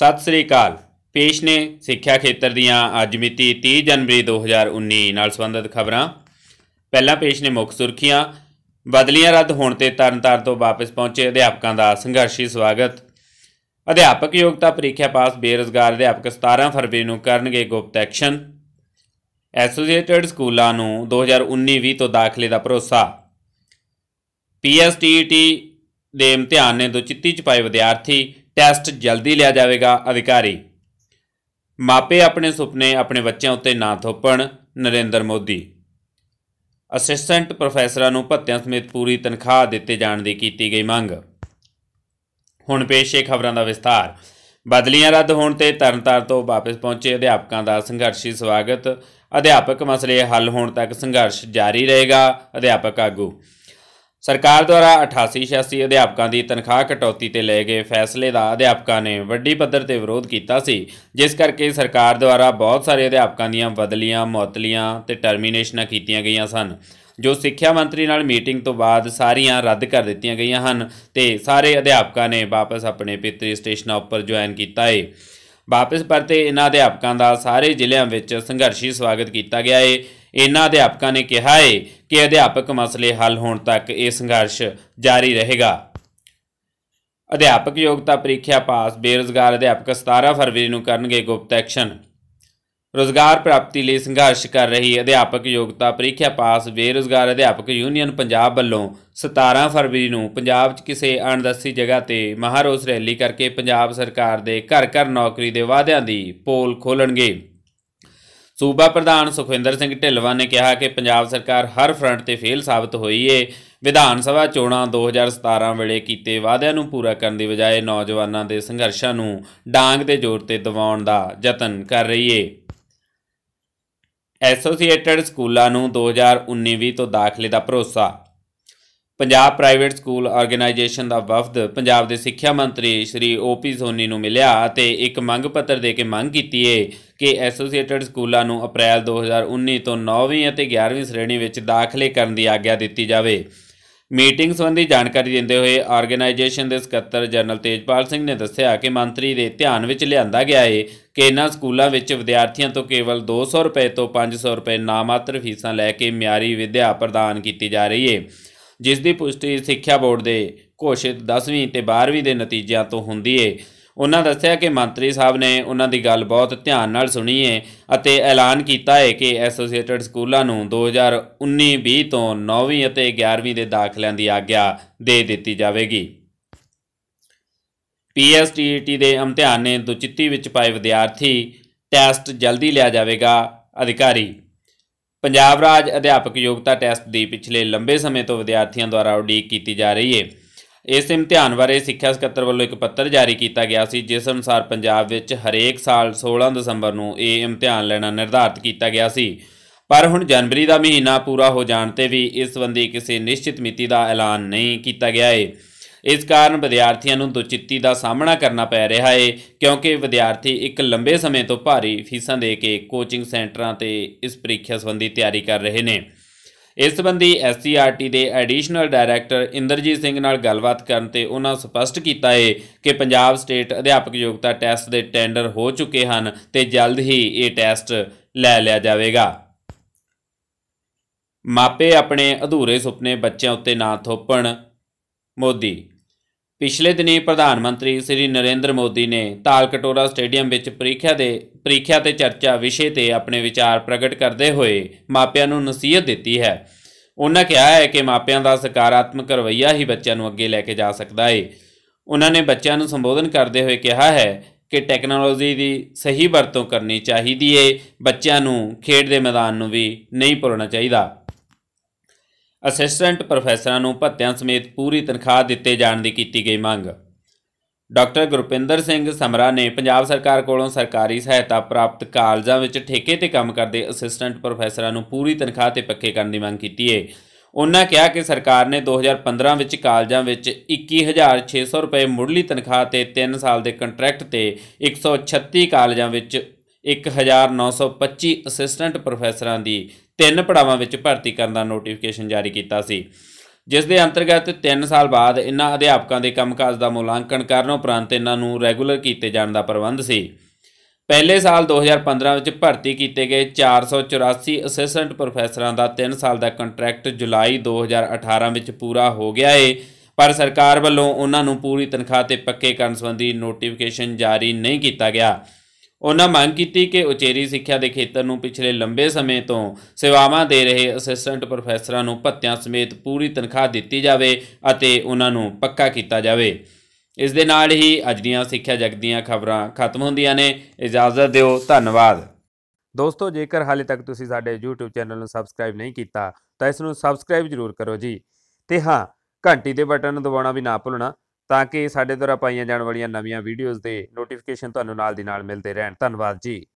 ਸਤਿ ਸ੍ਰੀ ਅਕਾਲ। ਪੇਸ਼ ਨੇ ਸਿੱਖਿਆ ਖੇਤਰ ਦੀਆਂ ਅੱਜ ਮਿਤੀ 30 ਜਨਵਰੀ 2019 ਨਾਲ ਸੰਬੰਧਿਤ ਖਬਰਾਂ। ਪਹਿਲਾਂ ਪੇਸ਼ ਨੇ ਮੁੱਖ ਸੁਰਖੀਆਂ। ਬਦਲੀਆਂ ਰੱਦ ਹੋਣ ਤੇ ਤਰਨਤਾਰਨ ਤੋਂ ਵਾਪਸ ਪਹੁੰਚੇ ਅਧਿਆਪਕਾਂ ਦਾ ਸੰਘਰਸ਼ੀ ਸਵਾਗਤ। ਅਧਿਆਪਕ ਯੋਗਤਾ ਪ੍ਰੀਖਿਆ ਪਾਸ ਬੇਰੁਜ਼ਗਾਰ ਅਧਿਆਪਕ 17 ਫਰਵਰੀ ਨੂੰ ਕਰਨਗੇ ਗੁਪਤ ਐਕਸ਼ਨ। ਐਸੋਸੀਏਟਡ ਸਕੂਲਾਂ ਨੂੰ 2019-20 ਤੋਂ ਦਾਖਲੇ ਦਾ ਭਰੋਸਾ। ਪੀਐਸਟੀਟੀ ਦੇ ਇਮਤਿਹਾਨ ਨੇ ਦੁਚਿੱਤੀ ਚ ਪਾਏ ਵਿਦਿਆਰਥੀ ਟੈਸਟ ਜਲਦੀ ਲਿਆ ਜਾਵੇਗਾ, ਅਧਿਕਾਰੀ। ਮਾਪੇ ਆਪਣੇ ਸੁਪਨੇ ਆਪਣੇ ਬੱਚਿਆਂ ਉੱਤੇ ਨਾ ਥੋਪਣ, ਨਰਿੰਦਰ ਮੋਦੀ। ਅਸਿਸਟੈਂਟ ਪ੍ਰੋਫੈਸਰਾਂ ਨੂੰ ਭੱਤਿਆਂ ਸਮੇਤ ਪੂਰੀ ਤਨਖਾਹ ਦਿੱਤੇ ਜਾਣ ਦੀ ਕੀਤੀ ਗਈ ਮੰਗ। ਹੁਣ ਪੇਸ਼ ਪੇਸ਼ੇ ਖਬਰਾਂ ਦਾ ਵਿਸਥਾਰ। ਬਦਲੀਆਂ ਰੱਦ ਹੋਣ ਤੇ ਤਰਨਤਾਰਨ ਤੋਂ ਵਾਪਸ ਪਹੁੰਚੇ ਅਧਿਆਪਕਾਂ ਦਾ ਸੰਘਰਸ਼ੀ ਸਵਾਗਤ। ਅਧਿਆਪਕ ਮਸਲੇ ਹੱਲ ਹੋਣ ਤੱਕ ਸੰਘਰਸ਼ ਜਾਰੀ ਰਹੇਗਾ, ਅਧਿਆਪਕ ਆਗੂ। ਸਰਕਾਰ ਦੁਆਰਾ 88-86 ਅਧਿਆਪਕਾਂ ਦੀ ਤਨਖਾਹ ਕਟੌਤੀ ਤੇ ਲਏ ਗਏ ਫੈਸਲੇ ਦਾ ਅਧਿਆਪਕਾਂ ਨੇ ਵੱਡੀ ਪੱਧਰ ਤੇ ਵਿਰੋਧ ਕੀਤਾ ਸੀ, ਜਿਸ ਕਰਕੇ ਸਰਕਾਰ ਦੁਆਰਾ ਬਹੁਤ ਸਾਰੇ ਅਧਿਆਪਕਾਂ ਦੀਆਂ ਬਦਲੀਆਂ, ਮੁਅੱਤਲੀਆਂ ਤੇ ਟਰਮੀਨੇਸ਼ਨਾਂ ਕੀਤੀਆਂ ਗਈਆਂ ਸਨ, ਜੋ ਸਿੱਖਿਆ ਮੰਤਰੀ ਨਾਲ ਮੀਟਿੰਗ ਤੋਂ ਬਾਅਦ ਸਾਰੀਆਂ ਰੱਦ ਕਰ ਦਿੱਤੀਆਂ ਗਈਆਂ ਹਨ ਤੇ ਸਾਰੇ ਅਧਿਆਪਕਾਂ ਨੇ ਵਾਪਸ ਆਪਣੇ ਪਿਤਰੀ ਸਟੇਸ਼ਨਾਂ ਉੱਪਰ ਜੁਆਇਨ ਕੀਤਾ ਹੈ ਵਾਪਸ ਪਰਤੇ ਇਹਨਾਂ ਅਧਿਆਪਕਾਂ ਦਾ ਸਾਰੇ ਜ਼ਿਲ੍ਹਿਆਂ ਵਿੱਚ ਸੰਘਰਸ਼ੀ ਸਵਾਗਤ ਕੀਤਾ ਗਿਆ ਹੈ ਇਹਨਾਂ ਅਧਿਆਪਕਾਂ ਨੇ ਕਿਹਾ ਹੈ ਕਿ ਅਧਿਆਪਕ ਮਸਲੇ ਹੱਲ ਹੋਣ ਤੱਕ ਇਹ ਸੰਘਰਸ਼ ਜਾਰੀ ਰਹੇਗਾ। ਅਧਿਆਪਕ ਯੋਗਤਾ ਪ੍ਰੀਖਿਆ ਪਾਸ ਬੇਰੁਜ਼ਗਾਰ ਅਧਿਆਪਕ 17 ਫਰਵਰੀ ਨੂੰ ਕਰਨਗੇ ਗੁਪਤ ਐਕਸ਼ਨ। ਰੋਜ਼ਗਾਰ ਪ੍ਰਾਪਤੀ ਲਈ ਸੰਘਰਸ਼ ਕਰ ਰਹੀ ਅਧਿਆਪਕ ਯੋਗਤਾ ਪ੍ਰੀਖਿਆ ਪਾਸ ਬੇਰੁਜ਼ਗਾਰ ਅਧਿਆਪਕ ਯੂਨੀਅਨ ਪੰਜਾਬ ਵੱਲੋਂ 17 ਫਰਵਰੀ ਨੂੰ ਪੰਜਾਬ 'ਚ ਕਿਸੇ ਅਣਦੱਸੀ ਜਗ੍ਹਾ ਤੇ ਮਹਾਰੋਸ ਰੈਲੀ ਕਰਕੇ ਪੰਜਾਬ ਸਰਕਾਰ ਦੇ ਘਰ ਘਰ ਨੌਕਰੀ ਦੇ ਵਾਅਦਿਆਂ ਦੀ ਪੋਲ ਖੋਲਣਗੇ ਸੂਬਾ ਪ੍ਰਧਾਨ ਸੁਖਵਿੰਦਰ ਸਿੰਘ ਢਿੱਲਵਾ ਨੇ ਕਿਹਾ ਕਿ ਪੰਜਾਬ ਸਰਕਾਰ ਹਰ ਫਰੰਟ ਤੇ ਫੇਲ ਸਾਬਤ ਹੋਈ ਏ। ਵਿਧਾਨ ਸਭਾ ਚੋਣਾਂ 2017 ਵੇਲੇ ਕੀਤੇ ਵਾਅਦਿਆਂ ਨੂੰ ਪੂਰਾ ਕਰਨ ਦੀ ਬਜਾਏ ਨੌਜਵਾਨਾਂ ਦੇ ਸੰਘਰਸ਼ਾਂ ਨੂੰ ਡਾਂਗ ਦੇ ਜ਼ੋਰ ਤੇ ਦਬਾਉਣ ਦਾ ਯਤਨ ਕਰ ਰਹੀ ਏ। ਐਸੋਸੀਏਟਡ ਸਕੂਲਾਂ ਨੂੰ 2019-20 ਤੋਂ ਦਾਖਲੇ ਦਾ ਭਰੋਸਾ ਪੰਜਾਬ ਪ੍ਰਾਈਵੇਟ ਸਕੂਲ ਆਰਗੇਨਾਈਜੇਸ਼ਨ ਦਾ ਵਫਦ ਪੰਜਾਬ ਦੇ ਸਿੱਖਿਆ ਮੰਤਰੀ ਸ਼੍ਰੀ ਓਪੀ ਸੋਨੀ ਨੂੰ ਮਿਲਿਆ ਅਤੇ ਇੱਕ ਮੰਗ ਪੱਤਰ ਦੇ ਕੇ ਮੰਗ ਕੀਤੀ ਏ ਕਿ ਐਸੋਸੀਏਟਿਡ ਸਕੂਲਾਂ ਨੂੰ ਅਪ੍ਰੈਲ 2019 ਤੋਂ 9ਵੀਂ ਅਤੇ 11ਵੀਂ ਸ਼੍ਰੇਣੀ ਵਿੱਚ ਦਾਖਲੇ ਕਰਨ ਦੀ ਆਗਿਆ ਦਿੱਤੀ ਜਾਵੇ। ਮੀਟਿੰਗ ਸੰਬੰਧੀ ਜਾਣਕਾਰੀ ਦਿੰਦੇ ਹੋਏ ਆਰਗੇਨਾਈਜੇਸ਼ਨ ਦੇ ਸਕੱਤਰ ਜਨਰਲ ਤੇਜਪਾਲ ਸਿੰਘ ਨੇ ਦੱਸਿਆ ਕਿ ਮੰਤਰੀ ਦੇ ਧਿਆਨ ਵਿੱਚ ਲਿਆਂਦਾ ਗਿਆ ਹੈ ਕਿ ਇਨ੍ਹਾਂ ਸਕੂਲਾਂ ਵਿੱਚ ਵਿਦਿਆਰਥੀਆਂ ਤੋਂ ਕੇਵਲ 200 ਰੁਪਏ ਤੋਂ 500 ਰੁਪਏ ਨਾਮਾਤਰ ਫੀਸਾਂ ਲੈ ਕੇ ਮਿਆਰੀ ਵਿਦਿਆ ਪ੍ਰਦਾਨ ਕੀਤੀ ਜਾ ਰਹੀ ਹੈ ਜਿਸ ਦੀ ਪੁਸ਼ਟੀ ਸਿੱਖਿਆ ਬੋਰਡ ਦੇ ਘੋਸ਼ਿਤ 10ਵੀਂ ਤੇ 12ਵੀਂ ਦੇ ਨਤੀਜਿਆਂ ਤੋਂ ਹੁੰਦੀ ਏ। ਉਹਨਾਂ ਦੱਸਿਆ ਕਿ ਮੰਤਰੀ ਸਾਹਿਬ ਨੇ ਉਹਨਾਂ ਦੀ ਗੱਲ ਬਹੁਤ ਧਿਆਨ ਨਾਲ ਸੁਣੀ ਹੈ ਅਤੇ ਐਲਾਨ ਕੀਤਾ ਹੈ ਕਿ ਐਸੋਸੀਏਟਡ ਸਕੂਲਾਂ ਨੂੰ 2019-20 ਤੋਂ 9ਵੀਂ ਅਤੇ 11ਵੀਂ ਦੇ ਦਾਖਲਿਆਂ ਦੀ ਆਗਿਆ ਦੇ ਦਿੱਤੀ ਜਾਵੇਗੀ। ਪੀਐਸਟੀਟੀ ਦੇ ਇਮਤਿਹਾਨ ਨੇ ਦੁਚਿੱਤੀ ਵਿੱਚ ਪਾਏ ਵਿਦਿਆਰਥੀ ਟੈਸਟ ਜਲਦੀ ਲਿਆ ਜਾਵੇਗਾ। ਅਧਿਕਾਰੀ ਪੰਜਾਬ ਰਾਜ ਅਧਿਆਪਕ ਯੋਗਤਾ ਟੈਸਟ ਦੀ ਪਿਛਲੇ ਲੰਬੇ ਸਮੇਂ ਤੋਂ ਵਿਦਿਆਰਥੀਆਂ ਦੁਆਰਾ ਉਡੀਕ ਕੀਤੀ ਜਾ ਰਹੀ ਹੈ ਇਸ ਇਮਤਿਹਾਨ ਬਾਰੇ ਸਿੱਖਿਆ ਸਕੱਤਰ ਵੱਲੋਂ ਇੱਕ ਪੱਤਰ ਜਾਰੀ ਕੀਤਾ ਗਿਆ ਸੀ, ਜਿਸ ਅਨੁਸਾਰ ਪੰਜਾਬ ਵਿੱਚ ਹਰੇਕ ਸਾਲ 16 ਦਸੰਬਰ ਨੂੰ ਇਹ ਇਮਤਿਹਾਨ ਲੈਣਾ ਨਿਰਧਾਰਤ ਕੀਤਾ ਗਿਆ ਸੀ। ਪਰ ਹੁਣ ਜਨਵਰੀ ਦਾ ਮਹੀਨਾ ਪੂਰਾ ਹੋ ਜਾਣ ਤੇ ਵੀ ਇਸ ਸੰਬੰਧੀ ਕਿਸੇ ਨਿਸ਼ਚਿਤ ਮਿਤੀ ਦਾ ਐਲਾਨ ਨਹੀਂ ਕੀਤਾ ਗਿਆ ਹੈ ਇਸ ਕਾਰਨ ਵਿਦਿਆਰਥੀਆਂ ਨੂੰ ਦੁਚਿੱਤੀ ਦਾ ਸਾਹਮਣਾ ਕਰਨਾ ਪੈ ਰਿਹਾ ਹੈ ਕਿਉਂਕਿ ਵਿਦਿਆਰਥੀ ਇੱਕ ਲੰਬੇ ਸਮੇਂ ਤੋਂ ਭਾਰੀ ਫੀਸਾਂ ਦੇ ਕੇ ਕੋਚਿੰਗ ਸੈਂਟਰਾਂ ਤੇ ਇਸ ਪ੍ਰੀਖਿਆ ਸੰਬੰਧੀ ਤਿਆਰੀ ਕਰ ਰਹੇ ਨੇ। ਇਸ ਸੰਬੰਧੀ ਐਸਸੀਆਰਟੀ ਦੇ ਐਡੀਸ਼ਨਲ ਡਾਇਰੈਕਟਰ ਇੰਦਰਜੀਤ ਸਿੰਘ ਨਾਲ ਗੱਲਬਾਤ ਕਰਨ ਤੇ ਉਹਨਾਂ ਸਪਸ਼ਟ ਕੀਤਾ ਹੈ ਕਿ ਪੰਜਾਬ ਸਟੇਟ ਅਧਿਆਪਕ ਯੋਗਤਾ ਟੈਸਟ ਦੇ ਟੈਂਡਰ ਹੋ ਚੁੱਕੇ ਹਨ ਤੇ ਜਲਦ ਹੀ ਇਹ ਟੈਸਟ ਲੈ ਲਿਆ ਜਾਵੇਗਾ। ਮਾਪੇ ਆਪਣੇ ਅਧੂਰੇ ਸੁਪਨੇ ਬੱਚਿਆਂ ਉੱਤੇ ਨਾ ਥੋਪਣ ਮੋਦੀ। ਪਿਛਲੇ ਦਿਨੀ ਪ੍ਰਧਾਨ ਮੰਤਰੀ ਸ੍ਰੀ ਨਰਿੰਦਰ ਮੋਦੀ ਨੇ ਤਾਲਕਟੋਰਾ ਸਟੇਡੀਅਮ ਵਿੱਚ ਪ੍ਰੀਖਿਆ ਦੇ ਪ੍ਰੀਖਿਆ ਤੇ ਚਰਚਾ ਵਿਸ਼ੇ ਤੇ ਆਪਣੇ ਵਿਚਾਰ ਪ੍ਰਗਟ ਕਰਦੇ ਹੋਏ ਮਾਪਿਆਂ ਨੂੰ ਨਸੀਹਤ ਦਿੱਤੀ ਹੈ। ਉਹਨਾਂ ਕਿਹਾ ਹੈ ਕਿ ਮਾਪਿਆਂ ਦਾ ਸਕਾਰਾਤਮਕ ਰਵੱਈਆ ਹੀ ਬੱਚਿਆਂ ਨੂੰ ਅੱਗੇ ਲੈ ਕੇ ਜਾ ਸਕਦਾ ਹੈ ਉਹਨਾਂ ਨੇ ਬੱਚਿਆਂ ਨੂੰ ਸੰਬੋਧਨ ਕਰਦੇ ਹੋਏ ਕਿਹਾ ਹੈ ਕਿ ਟੈਕਨੋਲੋਜੀ ਦੀ ਸਹੀ ਵਰਤੋਂ ਕਰਨੀ ਚਾਹੀਦੀ ਏ। ਬੱਚਿਆਂ ਨੂੰ ਖੇਡ ਦੇ ਮੈਦਾਨ ਨੂੰ ਵੀ ਨਹੀਂ ਭੁੱਲਣਾ ਚਾਹੀਦਾ। ਅਸਿਸਟੈਂਟ ਪ੍ਰੋਫੈਸਰਾਂ ਨੂੰ ਭੱਤਿਆਂ ਸਮੇਤ ਪੂਰੀ ਤਨਖਾਹ ਦਿੱਤੇ ਜਾਣ ਦੀ ਕੀਤੀ ਗਈ ਮੰਗ। ਡਾਕਟਰ ਗੁਰਪਿੰਦਰ ਸਿੰਘ ਸਮਰਾ ਨੇ ਪੰਜਾਬ ਸਰਕਾਰ ਕੋਲੋਂ ਸਰਕਾਰੀ ਸਹਾਇਤਾ ਪ੍ਰਾਪਤ ਕਾਲਜਾਂ ਵਿੱਚ ਠੇਕੇ ਤੇ ਕੰਮ ਕਰਦੇ ਅਸਿਸਟੈਂਟ ਪ੍ਰੋਫੈਸਰਾਂ ਨੂੰ ਪੂਰੀ ਤਨਖਾਹ ਤੇ ਪੱਕੇ ਕਰਨ ਦੀ ਮੰਗ ਕੀਤੀ ਹੈ ਉਹਨਾਂ ਕਿਹਾ ਕਿ ਸਰਕਾਰ ਨੇ 2015 ਵਿੱਚ ਕਾਲਜਾਂ ਵਿੱਚ 21600 ਰੁਪਏ ਮੁੱਢਲੀ ਤਨਖਾਹ ਤੇ 3 ਸਾਲ ਦੇ ਕੰਟਰੈਕਟ ਤੇ 136 ਕਾਲਜਾਂ ਵਿੱਚ 1925 ਅਸਿਸਟੈਂਟ ਪ੍ਰੋਫੈਸਰਾਂ ਦੀ ਤਿੰਨ ਪੜਾਵਾਂ ਵਿੱਚ ਭਰਤੀ ਕਰਨ ਦਾ ਨੋਟੀਫਿਕੇਸ਼ਨ ਜਾਰੀ ਕੀਤਾ ਸੀ। ਜਿਸ ਦੇ ਅੰਤਰਗਤ 3 ਸਾਲ ਬਾਅਦ ਇਨ੍ਹਾਂ ਅਧਿਆਪਕਾਂ ਦੇ ਕੰਮਕਾਜ ਦਾ ਮੁਲਾਂਕਣ ਕਰਨ ਉਪਰੰਤ ਇਹਨਾਂ ਨੂੰ ਰੈਗੂਲਰ ਕੀਤੇ ਜਾਣ ਦਾ ਪ੍ਰਬੰਧ ਸੀ। ਪਹਿਲੇ ਸਾਲ 2015 ਵਿੱਚ ਭਰਤੀ ਕੀਤੇ ਗਏ 484 ਅਸਿਸਟੈਂਟ ਪ੍ਰੋਫੈਸਰਾਂ ਦਾ 3 ਸਾਲ ਦਾ ਕੰਟਰੈਕਟ ਜੁਲਾਈ 2018 ਵਿੱਚ ਪੂਰਾ ਹੋ ਗਿਆ ਏ, ਪਰ ਸਰਕਾਰ ਵੱਲੋਂ ਉਹਨਾਂ ਨੂੰ ਪੂਰੀ ਤਨਖਾਹ ਤੇ ਪੱਕੇ ਕਰਨ ਸੰਬੰਧੀ ਨੋਟੀਫਿਕੇਸ਼ਨ ਜਾਰੀ ਨਹੀਂ ਕੀਤਾ ਗਿਆ। ਉਹਨਾਂ ਮੰਗ ਕੀਤੀ ਕਿ ਉਚੇਰੀ ਸਿੱਖਿਆ ਦੇ ਖੇਤਰ ਨੂੰ ਪਿਛਲੇ ਲੰਬੇ ਸਮੇਂ ਤੋਂ ਸੇਵਾਵਾਂ ਦੇ ਰਹੇ ਅਸਿਸਟੈਂਟ ਪ੍ਰੋਫੈਸਰਾਂ ਨੂੰ ਭੱਤਿਆਂ ਸਮੇਤ ਪੂਰੀ ਤਨਖਾਹ ਦਿੱਤੀ ਜਾਵੇ ਅਤੇ ਉਹਨਾਂ ਨੂੰ ਪੱਕਾ ਕੀਤਾ ਜਾਵੇ। ਇਸ ਦੇ ਨਾਲ ਹੀ ਅੱਜ ਦੀਆਂ ਸਿੱਖਿਆ ਜਗਤ ਦੀਆਂ ਖਬਰਾਂ ਖਤਮ ਹੁੰਦੀਆਂ ਨੇ। ਇਜਾਜ਼ਤ ਦਿਓ, ਧੰਨਵਾਦ। ਦੋਸਤੋ, ਜੇਕਰ ਹਾਲੇ ਤੱਕ ਤੁਸੀਂ ਸਾਡੇ YouTube ਚੈਨਲ ਨੂੰ ਸਬਸਕ੍ਰਾਈਬ ਨਹੀਂ ਕੀਤਾ, ਤਾਂ ਇਸ ਨੂੰ ਸਬਸਕ੍ਰਾਈਬ ਜ਼ਰੂਰ ਕਰੋ ਜੀ। ਤੇ ਹਾਂ, ਘੰਟੀ ਦੇ ਬਟਨ ਦਬਾਉਣਾ ਵੀ ਨਾ ਭੁੱਲਣਾ। ਤਾਂ ਕਿ ਸਾਡੇ ਦੁਆਰਾ ਪਾਈਆਂ ਜਾਣ ਵਾਲੀਆਂ ਨਵੀਆਂ ਵੀਡੀਓਜ਼ ਦੇ ਨੋਟੀਫਿਕੇਸ਼ਨ ਤੁਹਾਨੂੰ ਨਾਲ ਦੀ ਨਾਲ ਮਿਲਦੇ ਰਹਿਣ। ਧੰਨਵਾਦ ਜੀ।